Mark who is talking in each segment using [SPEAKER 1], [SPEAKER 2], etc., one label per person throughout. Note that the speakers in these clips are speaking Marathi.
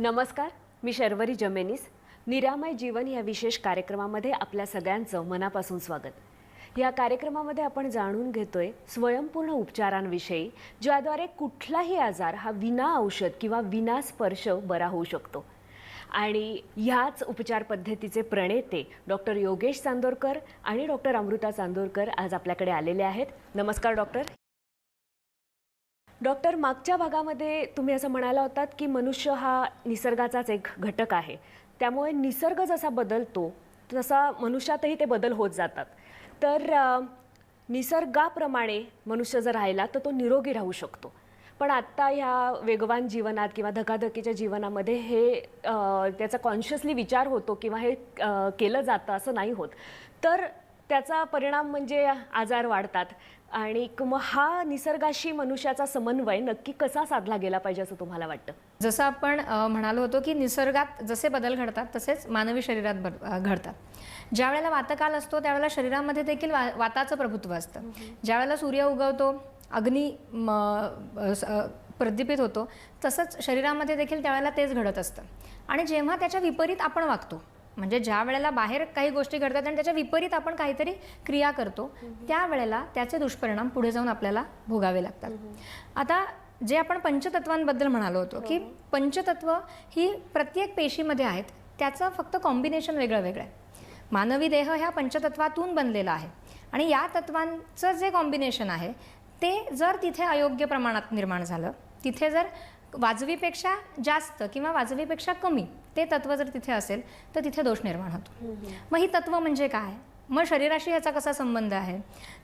[SPEAKER 1] नमस्कार मी शर्वरी जमेनीस. निरामय जीवन या विशेष कार्यक्रमामध्ये आपल्या सगळ्यांचं मनापासून स्वागत. या कार्यक्रमामध्ये आपण जाणून घेतोय स्वयंपूर्ण उपचारांविषयी ज्याद्वारे कुठलाही आजार हा विना औषध किंवा विना स्पर्श बरा होऊ शकतो. आणि ह्याच उपचार पद्धतीचे प्रणेते डॉक्टर योगेश चांदोरकर आणि डॉक्टर अमृता चांदोरकर आज आपल्याकडे आलेले आहेत. नमस्कार डॉक्टर. डॉक्टर मागच्या भागामध्ये तुम्ही असं म्हणाला होतात की मनुष्य हा निसर्गाचाच एक घटक आहे. त्यामुळे निसर्ग जसा बदलतो तसा मनुष्यातही ते बदल होत जातात. तर निसर्गाप्रमाणे मनुष्य जर राहिला तर तो निरोगी राहू शकतो. पण आत्ता ह्या वेगवान जीवनात किंवा धकाधकीच्या जीवनामध्ये हे त्याचा कॉन्शियसली विचार होतो किंवा हे केलं जातं असं नाही होत. तर त्याचा परिणाम म्हणजे आजार वाढतात. आणि मग हा निसर्गाशी मनुष्याचा समन्वय नक्की कसा साधला गेला पाहिजे असं तुम्हाला वाटतं?
[SPEAKER 2] जसं आपण म्हणालो होतो की निसर्गात जसे बदल घडतात तसेच मानवी शरीरात घडतात. ज्या वेळेला वातकाल असतो त्यावेळेला शरीरामध्ये देखील वा वाताचं प्रभुत्व असतं. ज्या वेळेला सूर्य उगवतो अग्नी म, प्रदीपित होतो तसंच शरीरामध्ये देखील त्यावेळेला तेच घडत असतं. आणि जेव्हा त्याच्या विपरीत आपण वागतो म्हणजे ज्या वेळेला बाहेर काही गोष्टी घडतात आणि त्याच्या विपरीत आपण काहीतरी क्रिया करतो त्यावेळेला त्याचे दुष्परिणाम पुढे जाऊन आपल्याला भोगावे लागतात. आता जे आपण पंचतत्वांबद्दल म्हणालो होतो की पंचतत्व ही प्रत्येक पेशीमध्ये आहेत त्याचं फक्त कॉम्बिनेशन वेगळं वेगळं आहे. मानवी देह ह्या पंचतत्वातून बनलेला आहे आणि या तत्वांचं जे कॉम्बिनेशन आहे ते जर तिथे अयोग्य प्रमाणात निर्माण झालं तिथे जर वाजवीपेक्षा जास्त किंवा वाजवीपेक्षा कमी ते तत्व जर तिथे असेल तर तिथे दोष निर्माण होतो. मग ही तत्व म्हणजे काय? मग शरीराशी ह्याचा कसा संबंध आहे?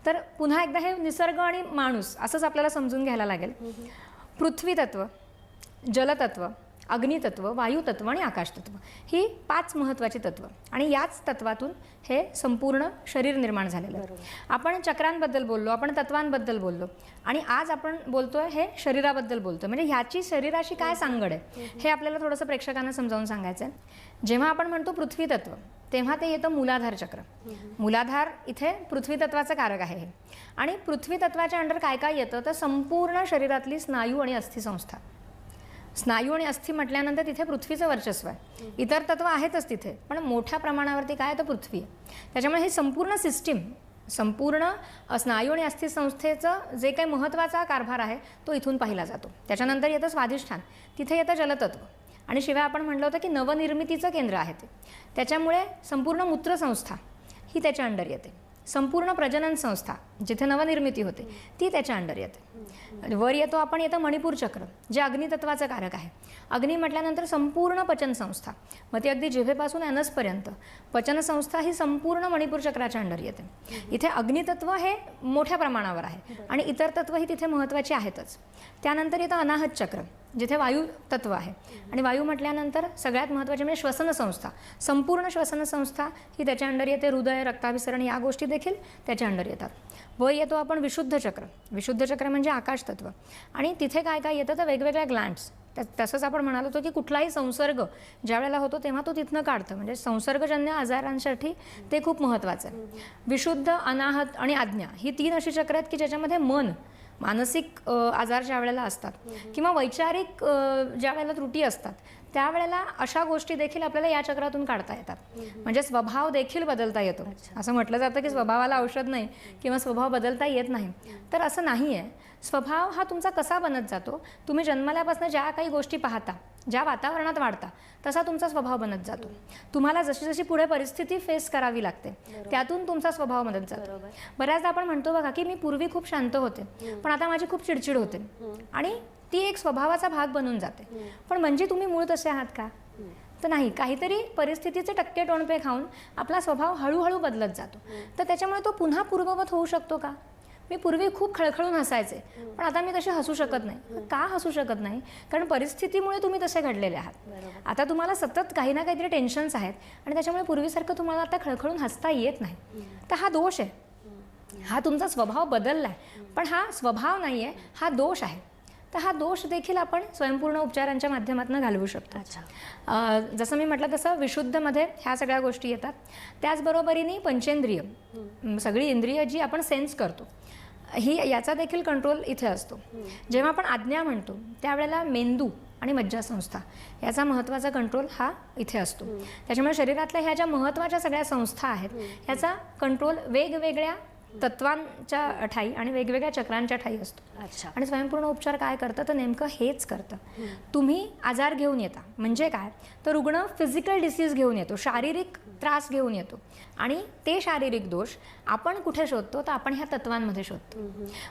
[SPEAKER 2] तर पुन्हा एकदा हे निसर्ग आणि माणूस असंच आपल्याला समजून घ्यायला लागेल. पृथ्वी तत्व जलतत्व अग्नितत्व वायुतत्व आणि आकाशतत्व. ही पाच महत्त्वाची तत्व. आणि याच तत्वातून हे संपूर्ण शरीर निर्माण झालेलं आहे. आपण चक्रांबद्दल बोललो आपण तत्वांबद्दल बोललो. आणि आज आपण बोलतोय हे शरीराबद्दल बोलतोय. म्हणजे ह्याची शरीराशी काय सांगड आहे हे आपल्याला थोडंसं प्रेक्षकांना समजावून सांगायचं आहे जेव्हा आपण म्हणतो पृथ्वी तत्व तेव्हा ते येतं मूलाधार चक्र. मूलाधार इथे पृथ्वी तत्वाचं कारक आहे हे. आणि पृथ्वी तत्वाच्या अंडर काय काय येतं तर संपूर्ण शरीरातली स्नायू आणि अस्थिसंस्था. स्नायू आणि अस्थि म्हटल्यानंतर तिथे पृथ्वीचं वर्चस्व आहे. इतर तत्व आहेतच तिथे पण मोठ्या प्रमाणावरती काय तर पृथ्वी आहे. त्याच्यामुळे ही संपूर्ण सिस्टीम संपूर्ण स्नायू आणि अस्थिसंस्थेचं जे काही महत्त्वाचा कारभार आहे तो इथून पाहिला जातो. त्याच्यानंतर येतं स्वाधिष्ठान. तिथे येतं जलतत्व. आणि शिवाय आपण म्हटलं होतं की नवनिर्मितीचं केंद्र आहे ते. त्याच्यामुळे संपूर्ण मूत्रसंस्था ही त्याच्या अंडर येते. संपूर्ण प्रजनन संस्था जिथे नवनिर्मिती होते ती त्याच्या अंडर येते. वर येतो आपण येतं मणिपूर चक्र जे अग्नितत्वाचं कारक आहे. अग्नी म्हटल्यानंतर संपूर्ण पचनसंस्था मग ती अगदी जिभेपासून अॅनसपर्यंत. पचनसंस्था ही संपूर्ण मणिपूर चक्राच्या अंडर येते. इथे अग्नितत्व हे मोठ्या प्रमाणावर आहे आणि इतर तत्व ही तिथे महत्त्वाची आहेतच. त्यानंतर येतं अनाहत चक्र जिथे वायू तत्व आहे. आणि वायू म्हटल्यानंतर सगळ्यात महत्त्वाचे म्हणजे श्वसनसंस्था. संपूर्ण श्वसनसंस्था ही त्याच्या अंडर येते हृदय रक्ताभिसरण या गोष्टी देखील त्याच्या अंडर येतात. व येतो आपण विशुद्ध चक्र. विशुद्ध चक्र म्हणजे आकाश तत्व. आणि तिथे काय काय येतं तर वेगवेगळ्या ग्लँड्स तसंच आपण म्हणालो होतो की कुठलाही संसर्ग ज्या वेळेला होतो तेव्हा तो तिथनं काढतं. म्हणजे संसर्गजन्य आजारांसाठी ते खूप महत्त्वाचं आहे. विशुद्ध अनाहत आणि आज्ञा ही तीन अशी चक्र आहेत की ज्याच्यामध्ये मन मानसिक आजार ज्या वेळेला असतात किंवा वैचारिक ज्या वेळेला त्रुटी असतात त्यावेळेला अशा गोष्टी देखील आपल्याला या चक्रातून काढता येतात. म्हणजे स्वभाव देखील बदलता येतो. असं म्हटलं जातं की स्वभावाला औषध नाही किंवा स्वभाव बदलता येत नाही. तर असं नाही आहे स्वभाव हा तुमचा कसा बनत जातो? तुम्ही जन्मल्यापासून ज्या काही गोष्टी पाहता ज्या वातावरणात वाढता तसा तुमचा स्वभाव बनत जातो. तुम्हाला जशी जशी पुढे परिस्थिती फेस करावी लागते त्यातून तुमचा स्वभाव बनत जातो. बऱ्याचदा आपण म्हणतो बघा की मी पूर्वी खूप शांत होते पण आता माझी खूप चिडचिड होते. आणि ती एक स्वभावाचा भाग बनून जाते. पण म्हणजे तुम्ही मूळ तसे आहात का? तर नाही काहीतरी परिस्थितीचे टक्के टोणपे खाऊन आपला स्वभाव हळूहळू बदलत जातो. तर त्याच्यामुळे तो पुन्हा पूर्ववत होऊ शकतो का? मी पूर्वी खूप खळखळून हसायचे पण आता मी तसे हसू शकत नाही. का हसू शकत नाही? कारण परिस्थितीमुळे तुम्ही तसे घडलेले आहात. आता तुम्हाला सतत काही ना काहीतरी टेन्शन्स आहेत आणि त्याच्यामुळे पूर्वीसारखं तुम्हाला आता खळखळून हसता येत नाही. तर हा दोष आहे. हा तुमचा स्वभाव बदलला आहे पण हा स्वभाव नाही आहे हा दोष आहे. तर हा दोष देखील आपण स्वयंपूर्ण उपचारांच्या माध्यमातून घालवू शकतो. जसं मी म्हटलं तसं विशुद्धमध्ये ह्या सगळ्या गोष्टी येतात. त्याचबरोबरीने पंचेंद्रिय सगळी इंद्रिय जी आपण सेन्स करतो ही याचा देखील कंट्रोल इथे असतो. जेव्हा आपण आज्ञा म्हणतो त्यावेळेला मेंदू आणि मज्जासंस्था याचा महत्त्वाचा कंट्रोल हा इथे असतो. त्याच्यामुळे शरीरातल्या ह्या ज्या महत्त्वाच्या सगळ्या संस्था आहेत ह्याचा कंट्रोल वेगवेगळ्या तत्वांच्या ठाई आणि वेगवेगळ्या चक्रांच्या ठाई असतो.
[SPEAKER 1] अच्छा.
[SPEAKER 2] आणि स्वयंपूर्ण उपचार काय करतं? तर नेमकं हेच करतं. तुम्ही आजार घेऊन येता. म्हणजे काय? तर रुग्ण फिजिकल डिसीज घेऊन येतो. शारीरिक त्रास घेऊन येतो. आणि ते शारीरिक दोष आपण कुठे शोधतो? तर आपण ह्या तत्वांमध्ये शोधतो.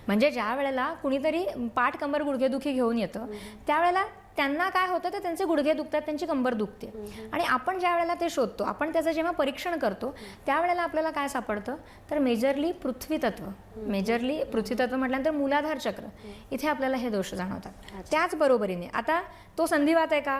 [SPEAKER 2] म्हणजे ज्या वेळेला कुणीतरी पाठ कंबर गुडघेदुखी घेऊन येतं त्यावेळेला त्यांना काय होतं तर त्यांचे गुडघे दुखतात त्यांची कंबर दुखते. आणि आपण ज्या वेळेला ते शोधतो आपण त्याचं जेव्हा परीक्षण करतो त्यावेळेला आपल्याला काय सापडतं? तर मेजरली पृथ्वी तत्व. मेजरली पृथ्वी तत्व म्हटल्यानंतर मूलाधार चक्र. इथे आपल्याला हे दोष जाणवतात. त्याच बरोबरीने आता तो संधिवात आहे का?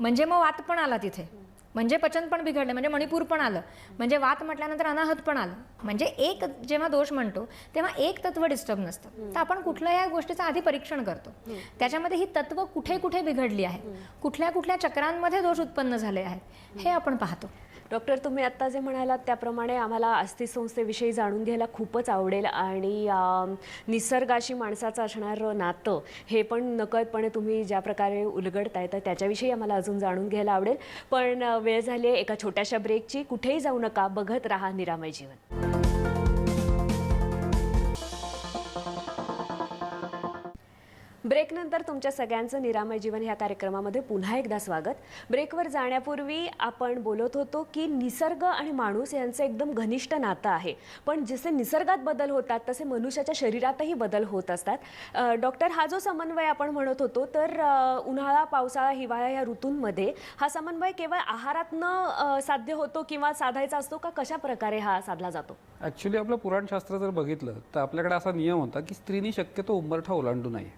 [SPEAKER 2] म्हणजे मग वात पण आला तिथे. म्हणजे पचन पण बिघडलं म्हणजे मणिपूर पण आलं. म्हणजे वात म्हटल्यानंतर अनाहत पण आलं. म्हणजे एक जेव्हा दोष म्हणतो तेव्हा एक तत्व डिस्टर्ब नसतं. तर आपण कुठल्याही गोष्टीचं आधी परीक्षण करतो. त्याच्यामध्ये ही तत्व कुठे कुठे बिघडली आहे? कुठल्या कुठल्या चक्रांमध्ये दोष उत्पन्न झाले आहेत? हे आपण पाहतो.
[SPEAKER 1] डॉक्टर तुम्ही आत्ता जे म्हणालात त्याप्रमाणे आम्हाला अस्थि संस्थेविषयी जाणून घ्यायला खूपच आवडेल आणि निसर्गाशी माणसाचं असणारं नातं हे पण नकळतपणे तुम्ही ज्या प्रकारे उलगडताय तर त्याच्याविषयी आम्हाला अजून जाणून घ्यायला आवडेल. पण वेळ झाली आहे एका छोट्याशा ब्रेकची कुठेही जाऊ नका बघत राहा निरामय जीवन. ब्रेकनंतर तुमच्या सगळ्यांचं निरामय जीवन ह्या कार्यक्रमामध्ये पुन्हा एकदा स्वागत. ब्रेकवर जाण्यापूर्वी आपण बोलत होतो की निसर्ग आणि माणूस यांचं एकदम घनिष्ठ नातं आहे. पण जसे निसर्गात बदल होतात तसे मनुष्याच्या शरीरातही बदल होत असतात. डॉक्टर हा जो समन्वय आपण म्हणत होतो तर उन्हाळा पावसाळा हिवाळा या ऋतूंमध्ये हा समन्वय केवळ आहारातनं साध्य होतो किंवा साधायचा असतो का? कशा प्रकारे हा साधला जातो?
[SPEAKER 3] ॲक्च्युली आपलं पुराणशास्त्र जर बघितलं तर आपल्याकडे असा नियम होता की स्त्रीनी शक्यतो उंबरठा ओलांडू नये.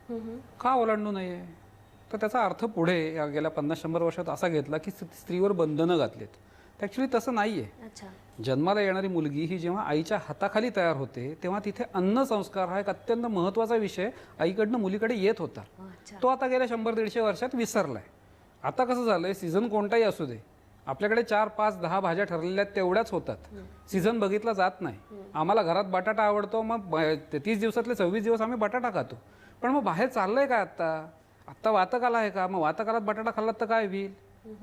[SPEAKER 3] का ओलांडू नये? तर त्याचा अर्थ पुढे या गेल्या पन्नास शंभर वर्षात असा घेतला की स्त्री- स्त्रीवर बंधनं घातलीत. ॲक्च्युली तसं नाही आहे जन्माला येणारी मुलगी ही जेव्हा आईच्या हाताखाली तयार होते तेव्हा तिथे अन्न संस्कार हा एक अत्यंत महत्त्वाचा विषय आईकडनं मुलीकडे येत होता. तो आता गेल्या शंभर दीडशे वर्षात विसरलाय. आता कसं झालंय? सीझन कोणताही असू दे. आपल्याकडे चार पाच दहा भाज्या ठरलेल्या आहेत, तेवढ्याच होतात. सीझन बघितला जात नाही. आम्हाला घरात बटाटा आवडतो मग तीस दिवसातले सव्वीस दिवस आम्ही बटाटा खातो. पण मग बाहेर चाललंय का आत्ता? आत्ता वातकाला आहे का? मग वातकालात बटाटा खाल्लात तर काय होईल?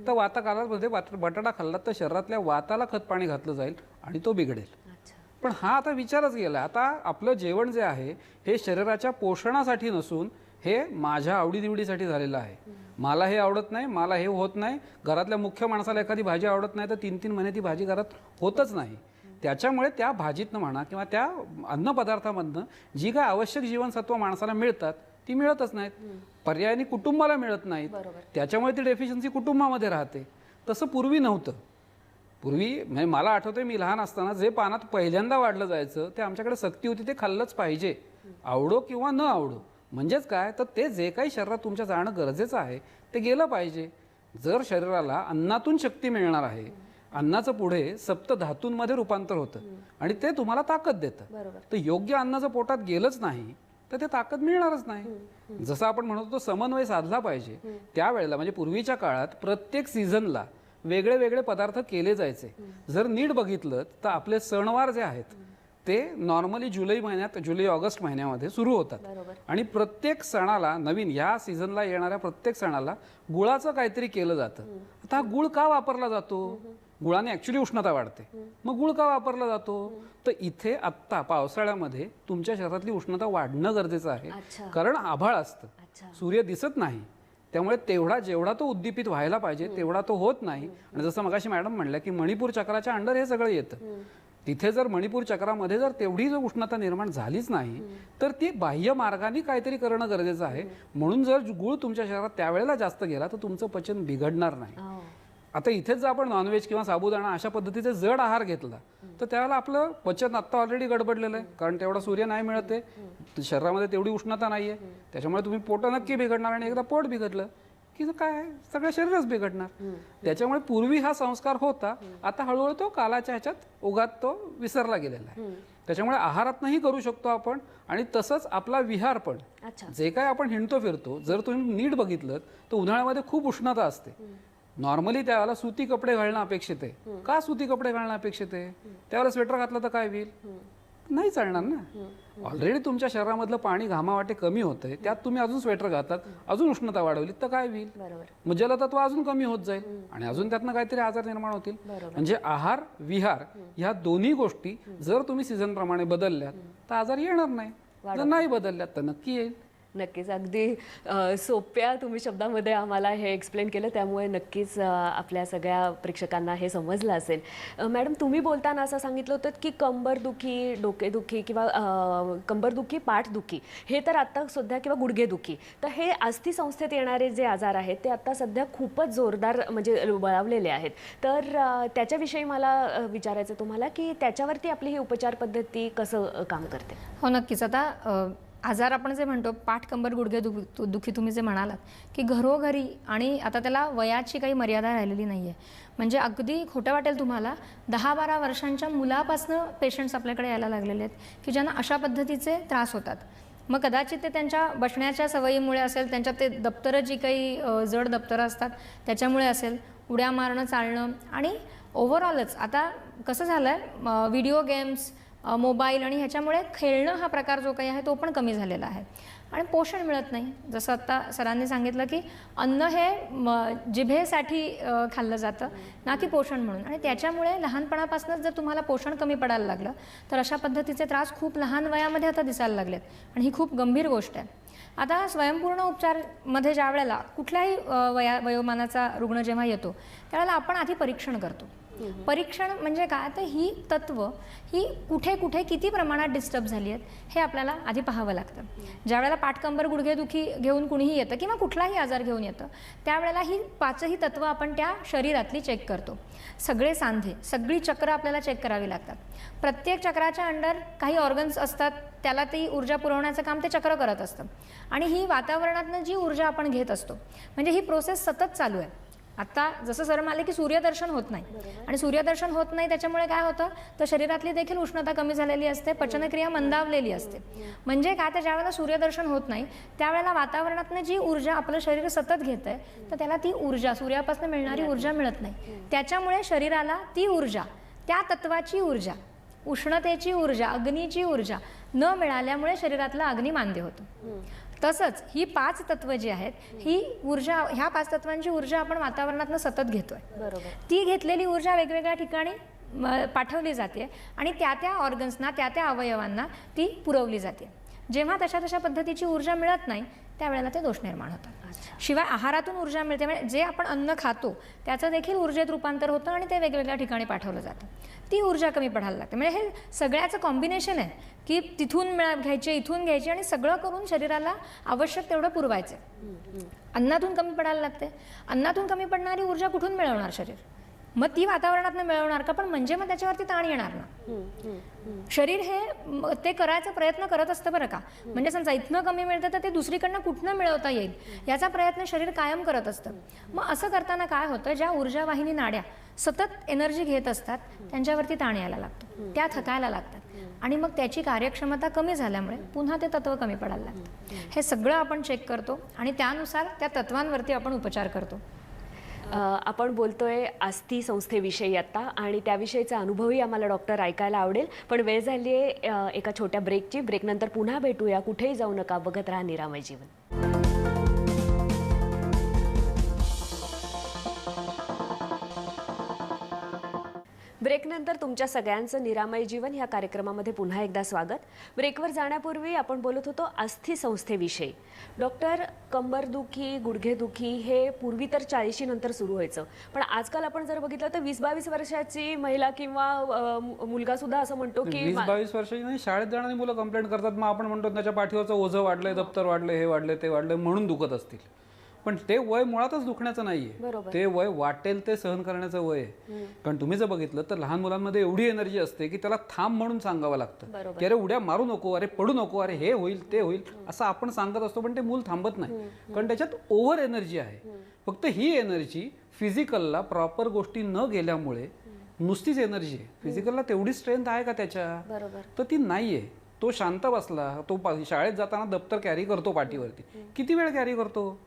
[SPEAKER 3] तर वातकालामध्ये वाट- बटाटा खाल्लात तर शरीरातल्या वाताला खत पाणी घातलं जाईल आणि तो बिघडेल. पण हा आता विचारच गेला आता आपलं जेवण जे आहे हे शरीराच्या पोषणासाठी नसून हे माझ्या आवडीनिवडीसाठी झालेलं आहे. मला हे आवडत नाही मला हे होत नाही. घरातल्या मुख्य माणसाला एखादी भाजी आवडत नाही तर तीन तीन महिने ती भाजी घरात होतच नाही. त्याच्यामुळे त्या भाजीतनं म्हणा किंवा त्या अन्नपदार्थामधनं जी काय आवश्यक जीवनसत्व माणसाला मिळतात ती मिळतच नाहीत. पर्यायाने कुटुंबाला मिळत नाहीत. त्याच्यामुळे ती डेफिशियन्सी कुटुंबामध्ये राहते. तसं पूर्वी नव्हतं. पूर्वी म्हणजे मला आठवतंय मी लहान असताना जे पानात पहिल्यांदा वाढलं जायचं ते आमच्याकडे सक्ती होती ते खाल्लंच पाहिजे. आवडो किंवा न आवडो. म्हणजेच काय? तर ते जे काही शरीरात तुमच्या जाणं गरजेचं आहे ते गेलं पाहिजे. जर शरीराला अन्नातून शक्ती मिळणार आहे अन्नाचं पुढे सप्त धातूंमध्ये रूपांतर होतं आणि ते तुम्हाला ताकद देतं. तर योग्य अन्न जर पोटात गेलंच नाही तर ते ताकद मिळणारच नाही. जसं आपण म्हणतो तो समन्वय साधला पाहिजे. त्यावेळेला म्हणजे पूर्वीच्या काळात प्रत्येक सीझनला वेगळे वेगळे पदार्थ केले जायचे. जर नीट बघितलं तर आपले सणवार जे आहेत ते नॉर्मली जुलै महिन्यात जुलै ऑगस्ट महिन्यामध्ये सुरू होतात. आणि प्रत्येक सणाला नवीन या सीझनला येणाऱ्या प्रत्येक सणाला गुळाचं काहीतरी केलं जातं. आता हा गुळ का वापरला जातो? गुळाने ऍक्च्युली उष्णता वाढते. मग गुळ का वापरला जातो? तर इथे आत्ता पावसाळ्यामध्ये तुमच्या शरीरातली उष्णता वाढणं गरजेचं आहे. कारण आभाळ असतं. सूर्य दिसत नाही. त्यामुळे तेवढा जेवढा तो उद्दीपित व्हायला पाहिजे तेवढा तो होत नाही. आणि जसं मगाशी मॅडम म्हणल्या की मणिपूर चक्राच्या अंडर हे सगळं येतं. तिथे जर मणिपूर चक्रामध्ये जर तेवढी जर उष्णता निर्माण झालीच नाही तर ती बाह्य मार्गाने काहीतरी करणं गरजेचं आहे. म्हणून जर गुळ तुमच्या शरीरात त्यावेळेला जास्त गेला तर तुमचं पचन बिघडणार नाही.
[SPEAKER 1] हो.
[SPEAKER 3] आता इथेच जर आपण नॉनव्हेज किंवा साबुदाणा अशा पद्धतीचे जड आहार घेतला तर त्यावेळेला आपलं पचन आत्ता ऑलरेडी गडबडलेलं आहे. कारण तेवढा सूर्य नाही मिळत आहे. शरीरामध्ये तेवढी उष्णता नाही आहे त्याच्यामुळे तुम्ही पोट नक्की बिघडणार आणि एकदा पोट बिघडलं की काय सगळं शरीरच बिघडणार. त्याच्यामुळे पूर्वी हा संस्कार होता. आता हळूहळू तो कालाच्या ह्याच्यात उगात तो विसरला गेलेला आहे. त्याच्यामुळे आहारातनंही करू शकतो आपण आणि तसंच आपला विहार पण. जे काय आपण हिंडतो फिरतो जर तुम्ही नीट बघितलं तर उन्हाळ्यामध्ये खूप उष्णता असते. नॉर्मली त्यावेळेला सुती कपडे घालणं अपेक्षित आहे. का सुती कपडे घालणं अपेक्षित आहे? त्यावेळेला स्वेटर घातलं तर काय होईल? नाही चालणार ना. ऑलरेडी तुमच्या शरीरामधलं पाणी घामावाटे कमी होतंय त्यात तुम्ही अजून स्वेटर घातात अजून उष्णता वाढवली तर काय होईल? मग जलतत्व अजून कमी होत जाईल. आणि अजून त्यातनं काहीतरी आजार निर्माण होतील. म्हणजे आहार विहार ह्या दोन्ही गोष्टी जर तुम्ही सीझन प्रमाणे बदलल्यात तर आजार येणार नाही. जर नाही बदलल्यात तर नक्की येईल.
[SPEAKER 1] नक्कीच. अगदी अ, सोप्या तुम्ही शब्दामध्ये आम्हाला हे एक्सप्लेन केलं. त्यामुळे नक्कीच अ, आपल्या सगळ्या प्रेक्षकांना हे समजलं असेल. अ, मॅडम तुम्ही बोलताना असं सांगितलं होतं की कंबरदुखी डोकेदुखी किंवा अ, कंबरदुखी पाठदुखी हे तर आत्ता सध्या किंवा गुडघेदुखी. तर हे अस्थि संस्थेत येणारे जे आजार आहेत ते आत्ता सध्या खूपच जोरदार म्हणजे बळावलेले आहेत. तर अ, त्याच्याविषयी मला अ, विचारायचं तुम्हाला की त्याच्यावरती आपली ही उपचार पद्धती कसं अ, काम करते?
[SPEAKER 2] हो नक्कीच. आता अ, आजार आपण जे म्हणतो पाठ कंबर गुडघे दुख दुखी तुम्ही जे म्हणालात की घरोघरी आणि आता त्याला वयाची काही मर्यादा राहिलेली नाही आहे म्हणजे अगदी खोटं वाटेल तुम्हाला दहा बारा वर्षांच्या मुलापासनं पेशंट्स आपल्याकडे यायला लागलेले आहेत की ज्यांना अशा पद्धतीचे त्रास होतात. मग कदाचित ते त्यांच्या बसण्याच्या सवयीमुळे असेल त्यांच्या ते दप्तरं जी काही जड दप्तरं असतात त्याच्यामुळे असेल उड्या मारणं चालणं आणि ओव्हरऑलच आता कसं झालं आहे व्हिडिओ गेम्स मोबाईल आणि ह्याच्यामुळे खेळणं हा प्रकार जो काही आहे तो पण कमी झालेला आहे. आणि पोषण मिळत नाही. जसं आत्ता सरांनी सांगितलं की अन्न हे म, जिभेसाठी खाल्लं जातं ना की पोषण म्हणून. आणि त्याच्यामुळे लहानपणापासूनच जर तुम्हाला पोषण कमी पडायला लागलं तर अशा पद्धतीचे त्रास खूप लहान वयामध्ये आता दिसायला लागलेत. आणि ही खूप गंभीर गोष्ट आहे. आता स्वयंपूर्ण उपचारमध्ये ज्या वेळेला कुठल्याही वया वयोमानाचा रुग्ण जेव्हा येतो त्यावेळेला आपण आधी परीक्षण करतो. परीक्षण म्हणजे काय? तर ही तत्व ही कुठे कुठे किती प्रमाणात डिस्टर्ब झाली आहेत हे आपल्याला आधी पाहावं लागतं. ज्या वेळेला पाठकंबर गुडघेदुखी घेऊन कुणीही येतं किंवा कुठलाही आजार घेऊन येतं त्यावेळेला ही पाचही तत्व आपण त्या शरीरातली चेक करतो. सगळे सांधे सगळी चक्र आपल्याला चेक करावी लागतात. प्रत्येक चक्राच्या अंडर काही ऑर्गन्स असतात त्याला ती ऊर्जा पुरवण्याचं काम ते चक्र करत असतं. आणि ही वातावरणातनं जी ऊर्जा आपण घेत असतो म्हणजे ही प्रोसेस सतत चालू आहे. आता जसं सर म्हणाले की सूर्यदर्शन होत नाही. आणि सूर्यदर्शन होत नाही त्याच्यामुळे काय होतं? तर शरीरातली देखील उष्णता कमी झालेली असते पचनक्रिया मंदावलेली असते. म्हणजे काय? तर ज्यावेळेला सूर्यदर्शन होत नाही त्यावेळेला वातावरणातनं जी ऊर्जा आपलं शरीर सतत घेत आहे तर त्याला ती ऊर्जा सूर्यापासून मिळणारी ऊर्जा मिळत नाही. त्याच्यामुळे शरीराला ती ऊर्जा त्या तत्वाची ऊर्जा उष्णतेची ऊर्जा अग्नीची ऊर्जा न मिळाल्यामुळे शरीरातला अग्नी मांद्य होतो तसंच ही पाच तत्व जी आहेत ही ऊर्जा ह्या पाच तत्वांची ऊर्जा आपण वातावरणातनं सतत घेतोय.
[SPEAKER 1] बरोबर.
[SPEAKER 2] ती घेतलेली ऊर्जा वेगवेगळ्या ठिकाणी पाठवली जाते आणि त्या त्या ऑर्गन्सना त्या त्या अवयवांना ती पुरवली जाते. जेव्हा तशा तशा पद्धतीची ऊर्जा मिळत नाही त्यावेळेला ते दोष निर्माण होतात. शिवाय आहारातून ऊर्जा मिळते म्हणजे जे आपण अन्न खातो त्याचं देखील ऊर्जेत रूपांतर होतं आणि ते वेगवेगळ्या ठिकाणी पाठवलं जातं. ती ऊर्जा कमी पडायला लागते. म्हणजे हे सगळ्याचं कॉम्बिनेशन आहे की तिथून मिळा घ्यायचे इथून घ्यायचे आणि सगळं करून शरीराला आवश्यक तेवढं पुरवायचं. अन्नातून कमी पडायला लागते. अन्नातून कमी पडणारी ऊर्जा कुठून मिळवणार शरीर? मग ती वातावरणातनं मिळवणार का? पण म्हणजे मग त्याच्यावरती ताण येणार ना. शरीर हे ते करायचा प्रयत्न करत असतं बरं का. म्हणजे समजा इथनं कमी मिळतं तर ते दुसरीकडनं कुठनं मिळवता येईल? याचा प्रयत्न शरीर कायम करत असतं. मग असं करताना काय होतं? ज्या ऊर्जावाहिनी नाड्या सतत एनर्जी घेत असतात त्यांच्यावरती ताण यायला लागतो. त्या थकायला लागतात. आणि मग त्याची कार्यक्षमता कमी झाल्यामुळे पुन्हा ते तत्व कमी पडायला लागतं. हे सगळं आपण चेक करतो आणि त्यानुसार त्या तत्वांवरती आपण उपचार करतो.
[SPEAKER 1] आपण बोलतोय आस्थी संस्थेविषयी आता आणि त्याविषयीचा अनुभवही आम्हाला डॉक्टर ऐकायला आवडेल. पण वेळ झाली आहे एका छोट्या ब्रेकची ब्रेकनंतर पुन्हा भेटूया. कुठेही जाऊ नका. बघत राहा निरामय जीवन. ब्रेकनंतर तुमच्या सगळ्यांचं निरामय जीवन ह्या कार्यक्रमामध्ये पुन्हा एकदा स्वागत. ब्रेकवर जाण्यापूर्वी आपण बोलत होतो अस्थि संस्थेविषयी. डॉक्टर कंबरदुखी गुडघेदुखी हे पूर्वी तर चाळीशी नंतर सुरू व्हायचं. पण आजकाल आपण जर बघितलं तर वीस बावीस वर्षाची महिला किंवा मुलगा सुद्धा असं म्हणतो की
[SPEAKER 3] वीस बावीस वर्षाची नाही शाळेत जाणारी मुलं कंप्लेंट करतात. मग आपण म्हणतो त्याच्या पाठीवरचं ओझं वाढलंय दप्तर वाढलंय हे वाढलंय ते वाढलंय म्हणून दुखत असतील. पण ते वय मुळातच दुखण्याचं नाहीये. ते वय वाटेल ते सहन करण्याचं वय आहे. कारण तुम्ही जर बघितलं तर लहान मुलांमध्ये एवढी एनर्जी असते की त्याला थांब म्हणून सांगावं लागतं. की अरे उड्या मारू नको अरे पडू नको अरे हे होईल ते होईल असं आपण सांगत असतो पण ते मूल थांबत नाही. कारण त्याच्यात ओव्हर एनर्जी आहे. फक्त ही एनर्जी फिजिकलला प्रॉपर गोष्टी न गेल्यामुळे नुसतीच एनर्जी आहे. फिजिकलला तेवढी स्ट्रेंथ आहे का त्याच्या? तर ती नाहीये. तो शांत बसला तो शाळेत जाताना दप्तर कॅरी करतो पाठीवरती. किती वेळ कॅरी करतो?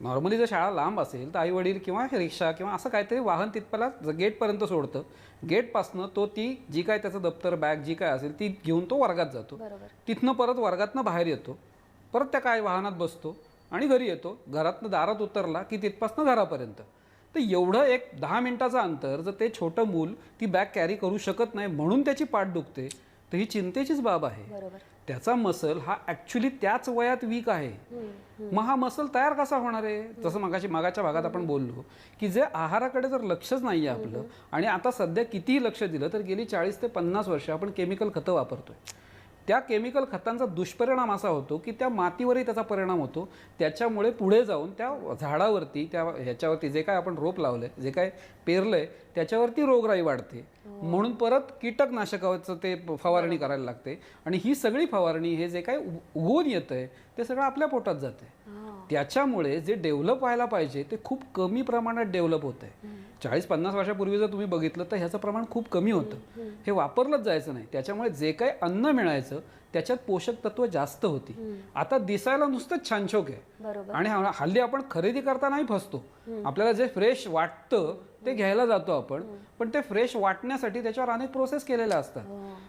[SPEAKER 3] नॉर्मली जर शाळा लांब असेल तर आई वडील किंवा रिक्षा किंवा असं काहीतरी वाहन तिथपर्यंत ज- गेटपर्यंत सोडतं. गेटपासनं तो ती जी काय त्याचं दप्तर बॅग जी काय असेल ती घेऊन तो वर्गात जातो. तिथनं परत वर्गातनं बाहेर येतो. परत त्या काय वाहनात बसतो आणि घरी येतो. घरातनं दारात उतरला की तिथपासनं घरापर्यंत. तर एवढं एक दहा मिनिटाचं अंतर जर ते छोटं मूल ती बॅग कॅरी करू शकत नाही म्हणून त्याची पाठ दुखते. तर ही चिंतेचीच बाब आहे. त्याचा मसल हा ॲक्च्युली त्याच वयात वीक आहे. मग हा मसल तयार कसा होणार आहे? जसं मगाशी मागाच्या भागात आपण बोललो की जे आहाराकडे जर लक्षच नाही आहे आपलं आणि आता सध्या कितीही लक्ष दिलं तर गेली चाळीस ते पन्नास वर्ष आपण केमिकल खतं वापरतोय. त्या केमिकल खतांचा दुष्परिणाम असा होतो की त्या मातीवरही त्याचा परिणाम होतो. त्याच्यामुळे पुढे जाऊन त्या झाडावरती त्या ह्याच्यावरती जे काय आपण रोप लावलंय जे काय पेरलंय त्याच्यावरती रोगराई वाढते. म्हणून परत कीटकनाशकाचं ते फवारणी करायला लागते. आणि ही सगळी फवारणी हे जे काय उग- उगवून येतंय ते सगळं आपल्या पोटात जाते त्याच्यामुळे जे डेव्हलप व्हायला पाहिजे ते खूप कमी प्रमाणात डेव्हलप होत आहे चाळीस पन्नास वर्षापूर्वी जर तुम्ही बघितलं तर ह्याचं प्रमाण खूप कमी होतं. हे वापरलंच जायचं नाही. त्याच्यामुळे जे काही अन्न मिळायचं त्याच्यात पोषक तत्व जास्त होती. आता दिसायला नुसतं छानछोक आहे. आणि हल्ली आपण खरेदी करतानाही फसतो. आपल्याला जे फ्रेश वाटतं ते घ्यायला जातो आपण पण ते फ्रेश वाटण्यासाठी त्याच्यावर अनेक प्रोसेस केलेल्या असतात.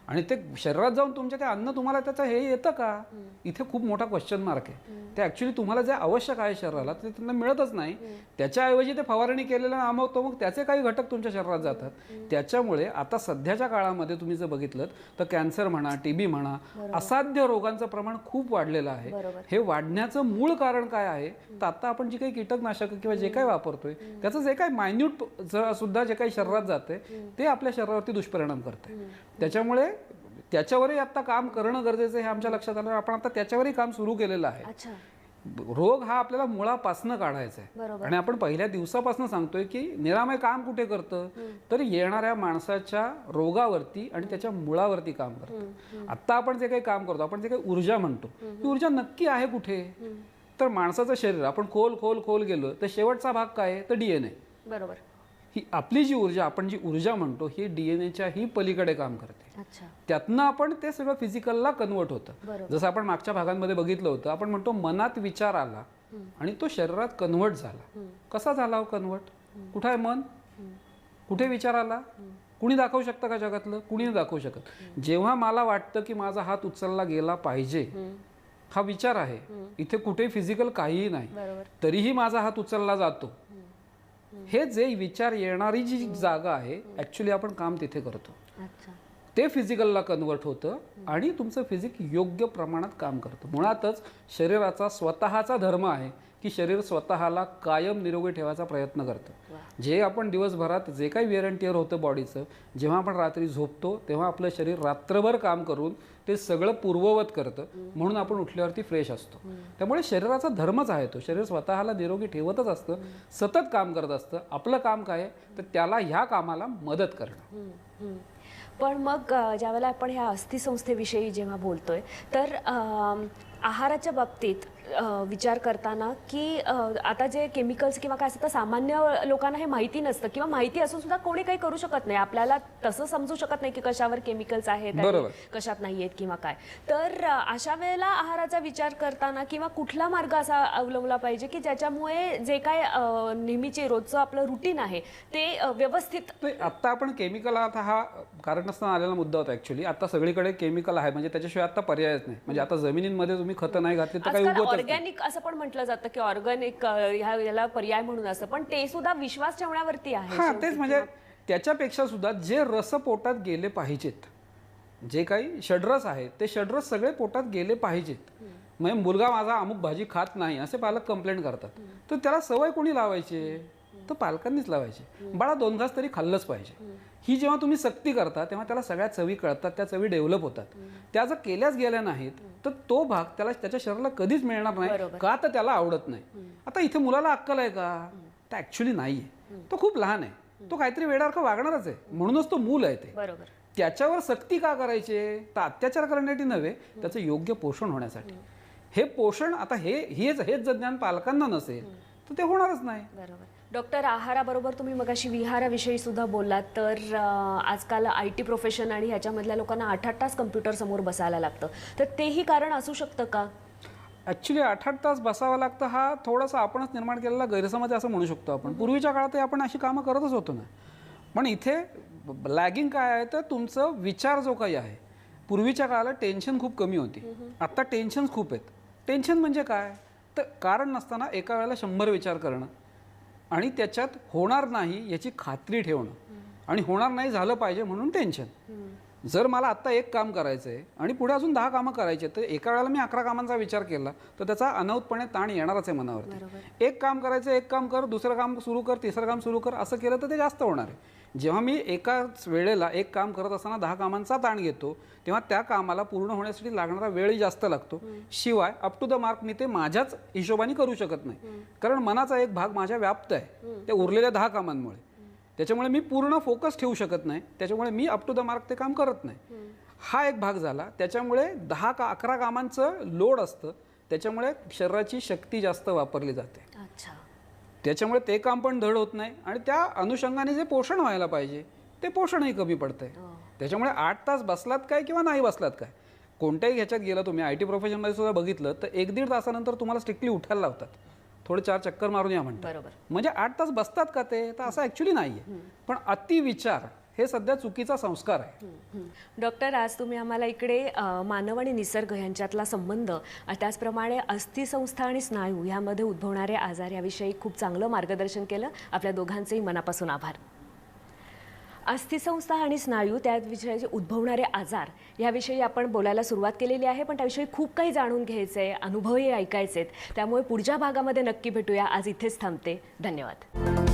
[SPEAKER 3] आणि ते शरीरात जाऊन तुमच्या ते अन्न तुम्हाला त्याचं हे येतं का? इथे खूप मोठा क्वेश्चन मार्क आहे. ते ऍक्च्युली तुम्हाला जे आवश्यक आहे शरीराला ते त्यांना मिळतच नाही. त्याच्याऐवजी ते फवारणी केलेलं नामवतो मग त्याचे काही घटक तुमच्या शरीरात जातात. त्याच्यामुळे आता सध्याच्या काळामध्ये तुम्ही जर बघितलं तर कॅन्सर म्हणा टीबी म्हणा असाध्य रोगांचं प्रमाण खूप वाढलेलं आहे. हे वाढण्याचं मूळ कारण काय आहे? तर आता आपण जे काही कीटकनाशक किंवा जे काही वापरतोय त्याचं जे काही मायन्यूट सुद्धा जे काही शरीरात जाते ते आपल्या शरीरावरती दुष्परिणाम करते त्याच्यामुळे त्याच्यावरही आता काम करणं गरजेचं आहे हे आमच्या लक्षात आलं. आपण आता त्याच्यावरही काम सुरू केलेलं आहे.
[SPEAKER 1] अच्छा.
[SPEAKER 3] रोग हा आपल्याला मुळापासनं काढायचा आहे.
[SPEAKER 1] बरोबर.
[SPEAKER 3] आणि आपण पहिल्या दिवसापासून सांगतोय की निरामय काम कुठे करतं? तर येणाऱ्या माणसाच्या रोगावरती आणि त्याच्या मुळावरती काम करतं. आता आपण जे काही काम करतो आपण जे काही ऊर्जा म्हणतो ती ऊर्जा नक्की आहे कुठे? तर माणसाचं शरीर आपण खोल खोल खोल गेलो तर शेवटचा भाग काय आहे? तर डीएनए
[SPEAKER 1] बरोबर.
[SPEAKER 3] ही आपली जी ऊर्जा आपण जी ऊर्जा म्हणतो ही डीएनएच्या ही पलीकडे काम करते. त्यातनं आपण ते सगळं फिजिकलला कन्वर्ट होतं. जसं आपण मागच्या भागांमध्ये बघितलं होतं आपण म्हणतो मनात विचार आला आणि तो शरीरात कन्वर्ट झाला. कसा झाला हो कन्वर्ट कुठं आहे मन? कुठे विचार आला? कुणी दाखवू शकतं का जगातलं? कुणी दाखवू शकत? जेव्हा मला वाटतं की माझा हात उचलला गेला पाहिजे हा विचार आहे. इथे कुठे फिजिकल काहीही नाही. तरीही माझा हात उचलला जातो. हे जे विचार येणारी जी जागा आहे ऍक्च्युली आपण काम तिथे करतो. ते फिजिकलला कन्वर्ट होतं आणि तुमचं फिजिक योग्य प्रमाणात काम करतं. मुळातच शरीराचा स्वतःचा धर्म आहे की शरीर स्वतःला कायम निरोगी ठेवायचा प्रयत्न करतं. जे आपण दिवसभरात जे काही वेअर अँड टिअर होतं बॉडीचं जेव्हा आपण रात्री झोपतो तेव्हा आपलं शरीर रात्रभर काम करून ते सगळं पूर्ववत करतं म्हणून आपण उठल्यावरती फ्रेश असतो. त्यामुळे शरीराचा धर्मच आहे तो. शरीर स्वतःला निरोगी ठेवतच असतं सतत काम करत असतं. आपलं काम काय आहे? तर त्याला ह्या कामाला मदत करणं.
[SPEAKER 1] पण मग ज्यावेळेला आपण ह्या अस्थिसंस्थेविषयी जेव्हा बोलतोय तर आहाराच्या बाबतीत विचार करताना की आता जे केमिकल्स किंवा काय असतं सामान्य लोकांना हे माहिती नसतं किंवा माहिती असून सुद्धा कोणी काही करू शकत नाही. आपल्याला तसं समजू शकत नाही की कशावर केमिकल्स आहेत. कशात नाही आहेत किंवा काय. तर अशा वेळेला आहाराचा विचार करताना किंवा कुठला मार्ग असा अवलंबला पाहिजे की ज्याच्यामुळे जे काय नेहमीचे रोजचं आपलं रुटीन आहे ते व्यवस्थित
[SPEAKER 3] आत्ता आपण केमिकल आता हा कारण नसताना आलेला मुद्दा होता ऍक्च्युली आता सगळीकडे केमिकल आहे. म्हणजे त्याच्याशिवाय आता पर्यायच नाही. म्हणजे आता जमिनींमध्ये तुम्ही खतं नाही घातली तर काही
[SPEAKER 1] आजकाल
[SPEAKER 3] उगवतच नाही.
[SPEAKER 1] ऑर्गॅनिक असं पण म्हटलं जातं की ऑर्गॅनिक ह्या याला पर्याय म्हणून असतं पण ते सुद्धा विश्वास ठेवण्यावरती आहे
[SPEAKER 3] हा
[SPEAKER 1] शेवटी.
[SPEAKER 3] तेच म्हणजे त्याच्यापेक्षा सुद्धा जे रस पोटात गेले पाहिजेत जे काही षड्रस आहेत ते षड्रस सगळे पोटात गेले पाहिजेत. म्हणजे मुलगा माझा अमुक भाजी खात नाही असे पालक कंप्लेंट करतात. तर त्याला सवय कोणी लावायची? तर पालकांनीच लावायची. बाळा दोन घास तरी खाल्लंच पाहिजे. ही जेव्हा तुम्ही सक्ती करता तेव्हा त्याला सगळ्या चवी कळतात त्या चवी डेव्हलप होतात. त्या जर केल्याच गेल्या नाहीत तर तो भाग त्याला त्याच्या शरीराला कधीच मिळणार नाही. का तर त्याला आवडत नाही. आता इथे मुलाला अक्कल आहे का? तर ऍक्च्युली नाहीये. तो खूप लहान आहे. तो काहीतरी वेडारखं वागणारच आहे. म्हणूनच तो मूल आहे ते.
[SPEAKER 1] बरोबर.
[SPEAKER 3] त्याच्यावर सक्ती का करायचे? तर अत्याचार करण्यासाठी नव्हे त्याचं योग्य पोषण होण्यासाठी. हे पोषण आता हे हेच हेच जर ज्ञान पालकांना नसेल तर ते होणारच नाही.
[SPEAKER 1] बरोबर. डॉक्टर आहाराबरोबर तुम्ही मगाशी विहाराविषयी सुद्धा बोललात. तर आजकाल आय टी प्रोफेशन आणि ह्याच्यामधल्या लोकांना आठ आठ तास कम्प्युटर समोर बसायला लागतं. तर तेही कारण असू शकतं का?
[SPEAKER 3] ॲक्च्युली आठ आठ तास बसावं लागतं हा थोडासा आपणच निर्माण केलेला गैरसमज असं म्हणू शकतो आपण. पूर्वीच्या काळात आपण अशी कामं करतच होतो ना. पण इथे लॅगिंग काय आहे तर तुमचं विचार जो काही आहे पूर्वीच्या काळाला टेन्शन खूप कमी होती. आत्ता टेन्शन्स खूप आहेत. टेन्शन म्हणजे काय? तर कारण नसताना एका वेळेला शंभर विचार करणं आणि त्याच्यात होणार नाही याची खात्री ठेवणं. आणि होणार नाही झालं पाहिजे म्हणून टेन्शन जर मला आत्ता एक काम करायचं आहे आणि पुढे अजून दहा कामं करायची आहेत तर एका वेळेला मी अकरा कामांचा विचार केला तर त्याचा अनवतपणे ताण येणारच आहे मनावरती. एक काम करायचं एक काम कर दुसरं काम सुरू कर तिसरं काम सुरू कर असं केलं तर ते जास्त होणार आहे. जेव्हा मी एकाच वेळेला एक काम करत असताना दहा कामांचा ताण घेतो तेव्हा त्या कामाला पूर्ण होण्यासाठी लागणारा वेळही जास्त लागतो. शिवाय अप टू द मार्क मी ते माझ्याच हिशोबाने करू शकत नाही. कारण मनाचा एक भाग माझ्या व्याप्त आहे त्या उरलेल्या दहा कामांमुळे. त्याच्यामुळे मी पूर्ण फोकस ठेवू शकत नाही. त्याच्यामुळे मी अप टू द मार्क ते काम करत नाही. हा एक भाग झाला. त्याच्यामुळे दहा का अकरा कामांचं लोड असतं. त्याच्यामुळे शरीराची शक्ती जास्त वापरली जाते.
[SPEAKER 1] अच्छा.
[SPEAKER 3] त्याच्यामुळे ते काम पण धड होत नाही आणि त्या अनुषंगाने जे पोषण व्हायला पाहिजे ते पोषणही कमी पडतंय. त्याच्यामुळे आठ तास बसलात काय किंवा नाही बसलात काय? कोणत्याही ह्याच्यात गेला तुम्ही आय टी प्रोफेशनमध्ये सुद्धा बघितलं तर एक दीड तासानंतर तुम्हाला स्ट्रिक्टली उठायला लावतात. थोडे चार चक्कर मारून या म्हणतात.
[SPEAKER 1] बरोबर.
[SPEAKER 3] म्हणजे आठ तास बसतात का ते? तर असं ॲक्च्युली नाही आहे पण अतिविचार हे सध्या चुकीचा संस्कार आहे.
[SPEAKER 1] डॉक्टर आज तुम्ही आम्हाला इकडे मानव आणि निसर्ग यांच्यातला संबंध त्याचप्रमाणे अस्थिसंस्था आणि स्नायू यामध्ये उद्भवणारे आजार याविषयी खूप चांगलं मार्गदर्शन केलं. आपल्या दोघांचेही मनापासून आभार. अस्थिसंस्था आणि स्नायू त्याविषयी उद्भवणारे आजार याविषयी आपण बोलायला सुरुवात केलेली आहे पण त्याविषयी खूप काही जाणून घ्यायचं आहे अनुभवही ऐकायचे आहेत त्यामुळे पुढच्या भागामध्ये नक्की भेटूया. आज इथेच थांबते. धन्यवाद.